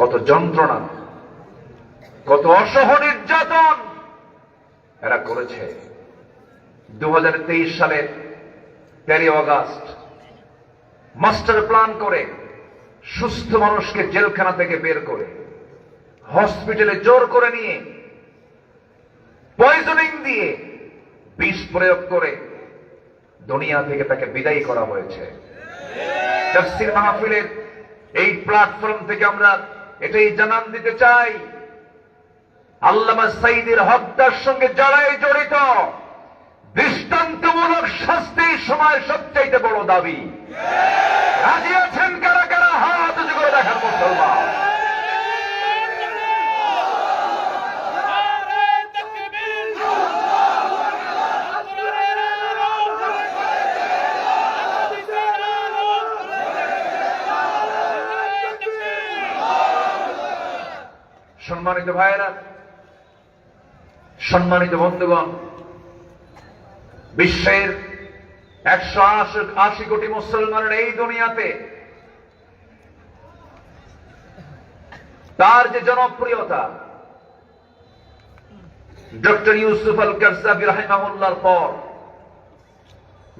কত যন্ত্রণা, কত অসহ নির্যাতন এরা করেছে। দু সালের তেরোই অগাস্ট মাস্টার প্ল্যান করে সুস্থ মানুষকে জেলখানা থেকে বের করে, হসপিটালে জোর করে নিয়ে, পয়জনিং দিয়ে বিষ প্রয়োগ করে দুনিয়া থেকে তাকে বিদায় করা হয়েছে। তাফসীর মাহফিলের এই প্ল্যাটফর্ম থেকে আমরা এটাই জানান দিতে চাই। আল্লামা সাইদের হত্যার সঙ্গে যারাই জড়িত, দৃষ্টান্তমূলক শাস্তি সময় সবচাইতে বড় দাবি। রাজি আছেন কারা কারা? হাত করে দেখার মুসলমান। সম্মানিত ভাইয়েরা সম্মানিত বন্ধুগণ বিশ্বের একশো আশি কোটি মুসলমানের এই দুনিয়াতে তার যে জনপ্রিয়তা ডক্টর ইউসুফ আল কারসাবি রাহিমাহুল্লাহর পর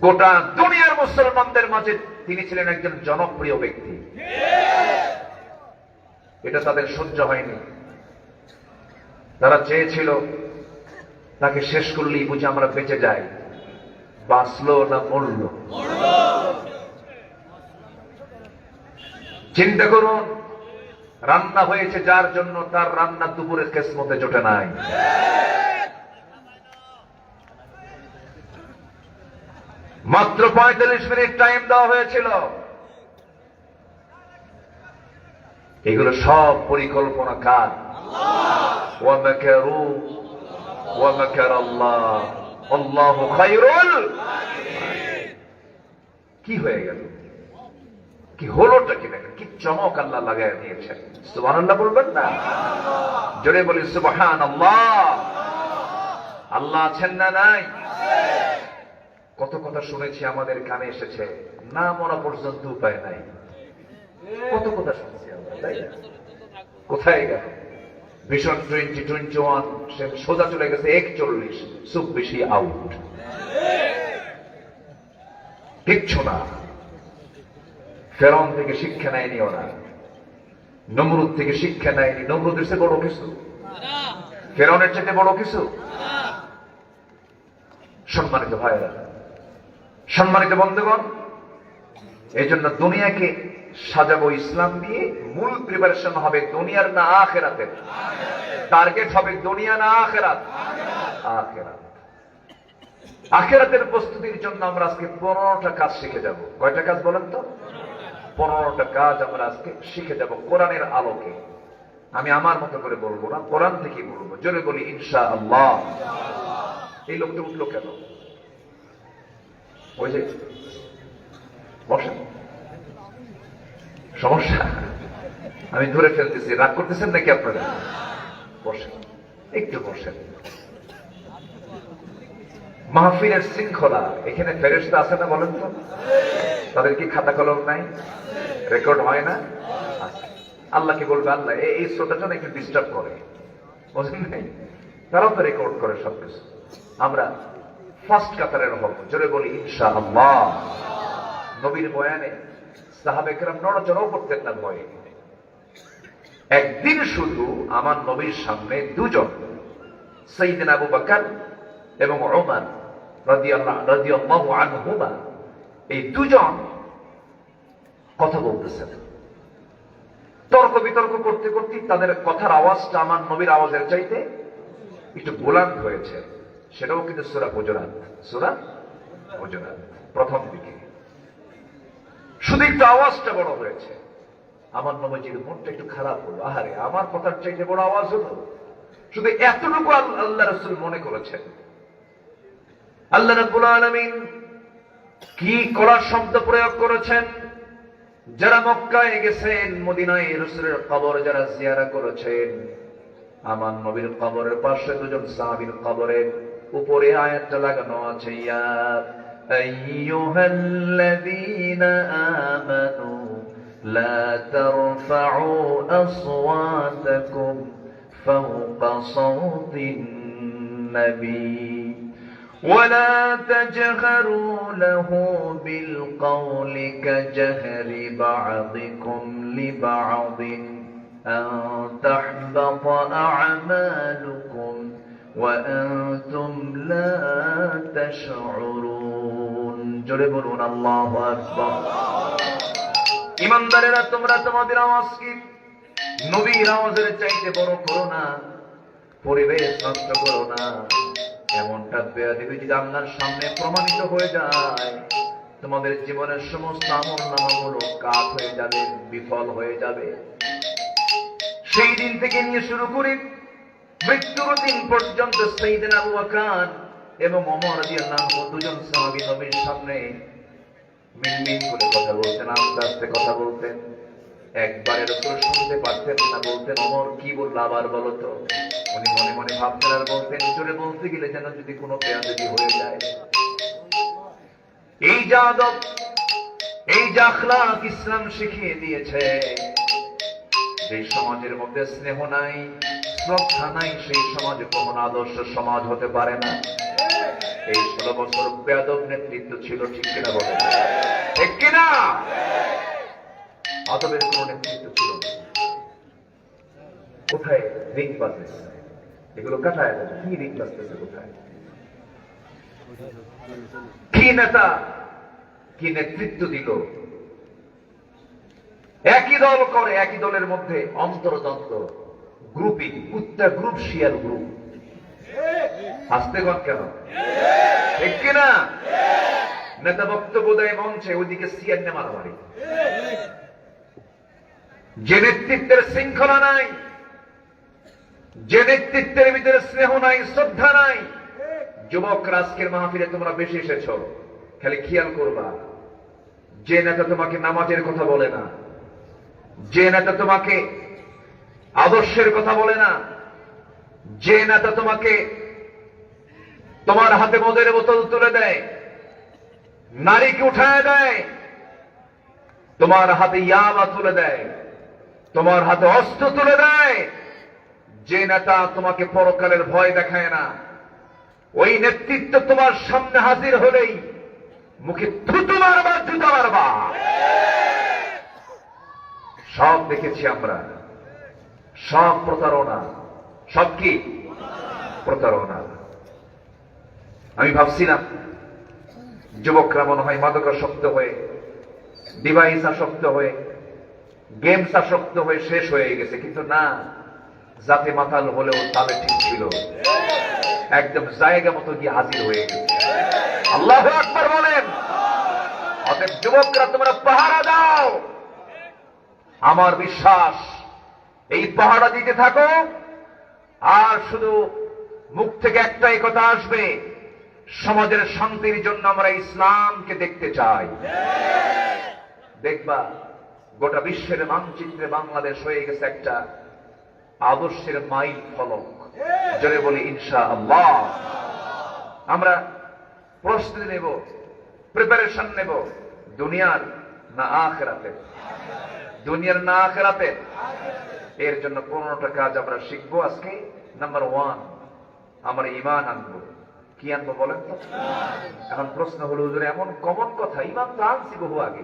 গোটা দুনিয়ার মুসলমানদের মাঝে তিনি ছিলেন একজন জনপ্রিয় ব্যক্তি। এটা তাদের সহ্য হয়নি। তারা চেয়েছিল তাকে শেষ করলেই বুঝে আমরা বেঁচে যাই। বাঁচলো না মরল? চিন্তা করুন, রান্না হয়েছে যার জন্য তার রান্না দুপুরের কেসমতে জোটে নাই। মাত্র পঁয়তাল্লিশ মিনিট টাইম দেওয়া হয়েছিল। এগুলো সব পরিকল্পনা কাজ। ومكروا ومكر الله الله خير কি হয়ে গেল কি হলোটা কি দেখেন কি চমক আল্লাহ লাগাই দিয়েছেন সুবহান আল্লাহ বলবেন না জোরে বলি সুবহান আল্লাহ আল্লাহ আছেন না নাই কত কথা শুনেছি আমাদের কানে এসেছে না মরা পর্যন্ত উপায় নাই কত কথা শুনেছি আমরা তাই না কোথায় গেল ভিশন টোয়েন্টি টোয়েন্টি ওয়ান সে সোজা চলে গেছে একচল্লিশ চব্বিশই আউট কিচ্ছু না। ফেরন থেকে শিক্ষা নেয়নি ওরা। নমরুদ থেকে শিক্ষা নেয়নি। নমরুদের চেয়ে বড় কিছু? ফেরনের চেয়ে বড় কিছু? সম্মানিত ভাইরা সম্মানিত বন্ধুগণ, এই জন্য দুনিয়াকে সাজাবো ইসলাম দিয়ে মূল প্রিপারেশন হবে দুনিয়ার না আখেরাতের। টার্গেট হবে দুনিয়া না আখেরাত। আখেরাত। আখেরাতের প্রস্তুতির জন্য আমরা আজকে পনেরোটা কাজ শিখে যাব। কয়টা কাজ বলেন তো? পনেরোটা কাজ আমরা আজকে শিখে যাব কোরআনের আলোকে। আমি আমার মতো করে বলব না, কোরআন থেকে বলব। জোরে বলি ইনশা আল্লাহ এই লোকটা উঠল কেন? ওই যে, বসেন। সমস্যা? আমি ধরে ফেলতেছি। রাগ করতেছেন নাকি আপনারা? বসেন। একটু বসেন। মাহফিলের শৃঙ্খলা, এখানে ফেরেস্তা আছে না বলেন তো? তাদের কি খাতা কলম নাই? রেকর্ড হয় না? আছে। আল্লাহ কি বলবে? আল্লাহ এই- শ্রোতাটা একটু ডিস্টার্ব করে। বুঝলেন নাই? তারাও তো রেকর্ড করে সবকিছু। আমরা ফার্স্ট কাতারের হব। জোরে বলি ইনশা আল্লাহ নবীর বয়ানে সাহাবেকরাম নড়াচড়াও করতেন না ভয়ে। একদিন শুধু আমার নবীর সামনে দুজন সৈদিন আবু বাকার এবং ওমান আনহুমা, এই দুজন কথা বলতেছেন। তর্ক বিতর্ক করতে করতে তাদের কথার আওয়াজটা আমার নবীর আওয়াজের চাইতে একটু গোলান্ত হয়েছে। সেটাও কিন্তু সুরা গুজরাত সুরা গুজরাত প্রথম দিকে। শুধু একটু আওয়াজটা বড় হয়েছে। আমার নবজির মনটা একটু খারাপ হলো। আহারে, আমার কথার চাইতে বড় আওয়াজ হলো? শুধু এতটুকু আল্লাহ রসুল মনে করেছেন। আল্লাহ রাব্বুল আলামিন কি করার শব্দ প্রয়োগ করেছেন? যারা মক্কায় গেছেন, মদিনায় রসুলের কবর যারা জিয়ারা করেছেন, আমার নবীর কবরের পাশে দুজন সাহাবীর কবরের উপরে আয়াতটা লাগানো আছে أيها الذين آمنوا لا ترفعوا أصواتكم فوق صوت النبي ولا تجهروا له بالقول كجهر بعضكم لبعض أن تحبط أعمالكم وأنتم لا تشعرون جربون الله أكبر ইমানদারেরা তোমরা তোমাদের আওয়াজ কি নবীর আওয়াজের চাইতে বড় করো না পরিবেশ নষ্ট করো না এমনটা বেয়াদিবি যদি আল্লাহর সামনে প্রমাণিত হয়ে যায় তোমাদের জীবনের সমস্ত আমল নামাগুলো কাজ হয়ে যাবে বিফল হয়ে যাবে সেই দিন থেকে নিয়ে শুরু করি মৃত্যুর দিন পর্যন্ত সেইদিন আবু বকর এবং ওমর রাদিয়াল্লাহু দুজন সাহাবী নবীর সামনে মিনমিন করে কথা বলতেন, আস্তে আস্তে কথা বলতেন। একবারের উপর শুনতে পারতেন না, বলতেন অমর কি বলল আবার বলো তো? উনি মনে মনে ভাবতেন আর বলতেন, জোরে বলতে গেলে যেন যদি কোনো পেয়াদি হয়ে যায়। এই যাদব এই জাখলাক ইসলাম শিখিয়ে দিয়েছে, যে সমাজের মধ্যে স্নেহ নাই শ্রদ্ধা নাই সেই সমাজ কখনো আদর্শ সমাজ হতে পারে না। এই ষোলো বছর বেয়াদব নেতৃত্ব ছিল ঠিক কিনা বলে? ঠিক কিনা? আদবের কোন নেতৃত্ব ছিল কোথায় রিং বাজতেছে এগুলো কাটায় কি রিং বাজতেছে কোথায়? কি নেতা? কি নেতৃত্ব দিল? একই দল করে, একই দলের মধ্যে অন্তর্দ্বন্দ্ব গ্রুপিং কুত্তা গ্রুপ, শিয়াল গ্রুপ। হাসতে গন কেন? ঠিক কিনা নেতা বক্তব্য দেয় মঞ্চে, ওইদিকে সিয়ার নে মারামারি। যে নেতৃত্বের শৃঙ্খলা নাই, যে নেতৃত্বের ভিতরে স্নেহ নাই, শ্রদ্ধা নাই, যুবক আজকের মাহফিলে তোমরা বেশি এসেছ, খালি খেয়াল করবা। যে নেতা তোমাকে নামাজের কথা বলে না, যে নেতা তোমাকে আদর্শের কথা বলে না। যে নেতা তোমাকে তোমার হাতে মদের বোতল তুলে দেয়, নারীকে উঠায় দেয়, তোমার হাতে ইয়াবা তুলে দেয়, তোমার হাতে অস্ত্র তুলে দেয়, যে নেতা তোমাকে পরকালের ভয় দেখায় না, ওই নেতৃত্ব তোমার সামনে হাজির হলেই মুখে থুতু মারবার, জুতা মারবা সব দেখেছি আমরা। সব প্রতারণা। সব কি? প্রতারণা। আমি ভাবছিলাম, যুবকরা মনে হয় মাদকাসক্ত হয়ে ডিভাইস আসক্ত হয়ে গেমস আসক্ত হয়ে শেষ হয়ে গেছে। কিন্তু না, জাতে মাতাল হলেও তালে ঠিক ছিল। একদম জায়গা মতো গিয়ে হাজির হয়ে গেছে। আল্লাহ আকবার বলেন, অতএব যুবকরা তোমরা পাহারা দাও। আমার বিশ্বাস এই পাহারা দিতে থাকো, আর শুধু মুখ থেকে একটাই কথা আসবে, সমাজের শান্তির জন্য আমরা ইসলামকে দেখতে চাই। দেখবা, গোটা বিশ্বের মানচিত্রে বাংলাদেশ হয়ে গেছে একটা আদর্শের মাইল ফলক। জোরে বলি ইনশা আল্লাহ আমরা প্রস্তুতি নেব প্রিপারেশন নেব, দুনিয়ার না আখেরাতে দুনিয়ার না আখেরাতে এর জন্য পনেরোটা কাজ আমরা শিখব আজকে। নাম্বার ওয়ান আমরা ইমান আনব। কি আনব বলেন তো? এখন প্রশ্ন হলো, হুজুর, এমন কমন কথা ইমান তো আনছি বহু আগে।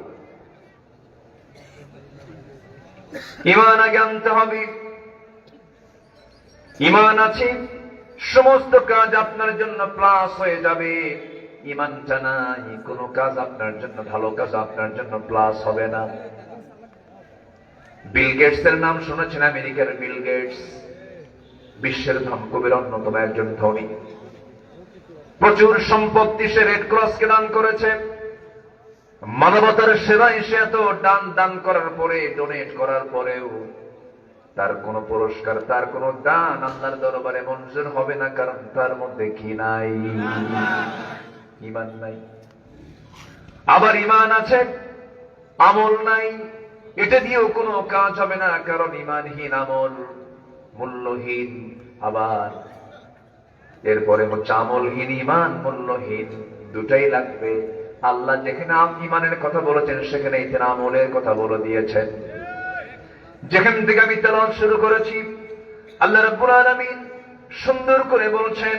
ইমান আগে আনতে হবে। ইমান আছে, সমস্ত কাজ আপনার জন্য প্লাস হয়ে যাবে। ইমানটা নাই, কোনো কাজ আপনার জন্য ভালো কাজ আপনার জন্য প্লাস হবে না। বিল গেটস এর নাম শুনেছেন আমেরিকার বিল গেটস বিশ্বের ধনকুবের অন্যতম একজন ধনী। প্রচুর সম্পত্তি সে রেড ক্রসকে দান করেছে। মানবতার সেবায় সে এত দান দান করার পরে ডোনেট করার পরেও তার কোন পুরস্কার, তার কোন দান আল্লাহর দরবারে মঞ্জুর হবে না, কারণ তার মধ্যে কি নাই? ইমান নাই। আবার ইমান আছে, আমল নাই। এটা দিয়েও কোনো কাজ হবে না, কারণ ইমানহীন আমল মূল্যহীন আবার। এরপরে হচ্ছে আমলহীন ইমান মূল্যহীন দুটাই লাগবে। আল্লাহ যেখানে ইমানের কথা বলেছেন, সেখানে ইতেন আমলের কথা বলে দিয়েছেন। যেখান থেকে আমি তেলাওয়াত শুরু করেছি, আল্লাহ রাব্বুল আলামিন সুন্দর করে বলছেন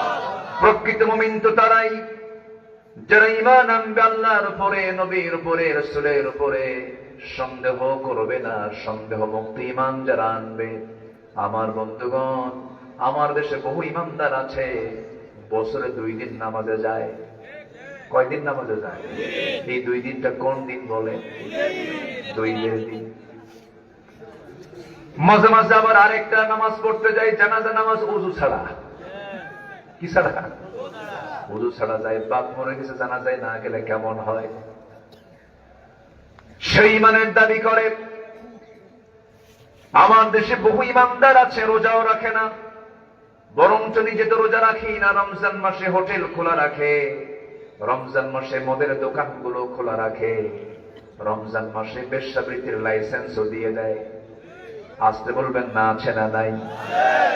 প্রকৃত মুমিন তো তারাই। যারা ইমান আনবে আল্লাহর উপরে, নবীর উপরে, রসুলের উপরে, সন্দেহ করবে না, সন্দেহ মুক্ত ইমান যারা আনবে। আমার বন্ধুগণ, আমার দেশে বহু ইমানদার আছে, বছরে দুই দিন নামাজে যায়। কয়দিন নামাজে যায়? এই দুই দিনটা কোন দিন বলে? দুই দিন। মাঝে মাঝে আবার আরেকটা নামাজ পড়তে যায় জানাজা, নামাজ, উজু ছাড়া। কি ছাড়া? উজু ছাড়া যায়, বাপ মরে গেছে, জানা যায় না গেলে কেমন হয়? সেই ইমানের দাবি করে। আমার দেশে বহু ইমানদার আছে, রোজাও রাখে না। বরঞ্চ তো রোজা রাখি না, রমজান মাসে হোটেল খোলা রাখে। রমজান মাসে মদের দোকানগুলো খোলা রাখে। রমজান মাসে বেশ্যাবৃত্তির লাইসেন্সও দিয়ে দেয়। আসতে বলবেন না আছে না নাই।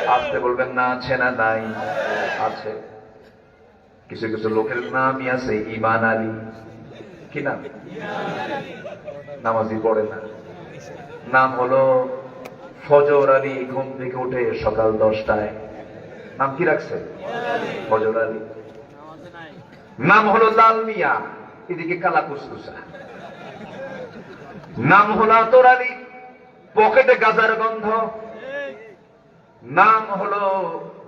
আসতে বলবেন না আছে না নাই। আছে। কিছু কিছু লোকের নামই আছে, ইমান আলী। কি নাম? নামাজি পড়ে না। নাম হলো ফজর আলী, ঘুম থেকে উঠে সকাল দশটায়। নাম কি রাখছে ফজর আলী। নাম হলো লাল মিয়া, এদিকে কালা কুসকুসা। নাম হলো আতর আলী। পকেটে গাজার গন্ধ। নাম হলো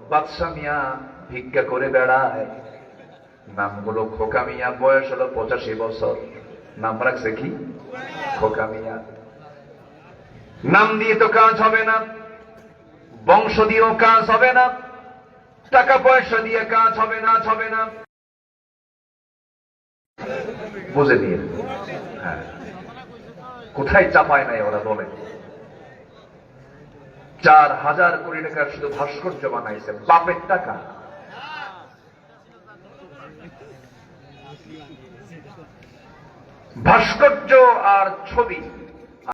বাদশা মিয়া, ভিক্ষা করে বেড়ায়। নাম হলো খোকা মিয়া, বয়স হলো পঁচাশি বছর। নাম রাখছে কি? খোকা মিয়া। নাম দিয়ে তো কাজ হবে না। বংশ দিয়েও কাজ হবে না। টাকা পয়সা দিয়ে কাজ হবে না হবে না। বুঝে নিয়ে। হ্যাঁ। কোথায় চাপায় নাই ওরা বলে। চার হাজার কোটি টাকার শুধু ভাস্কর্য বানাইছে। বাপের টাকা। ভাস্কর্য আর ছবি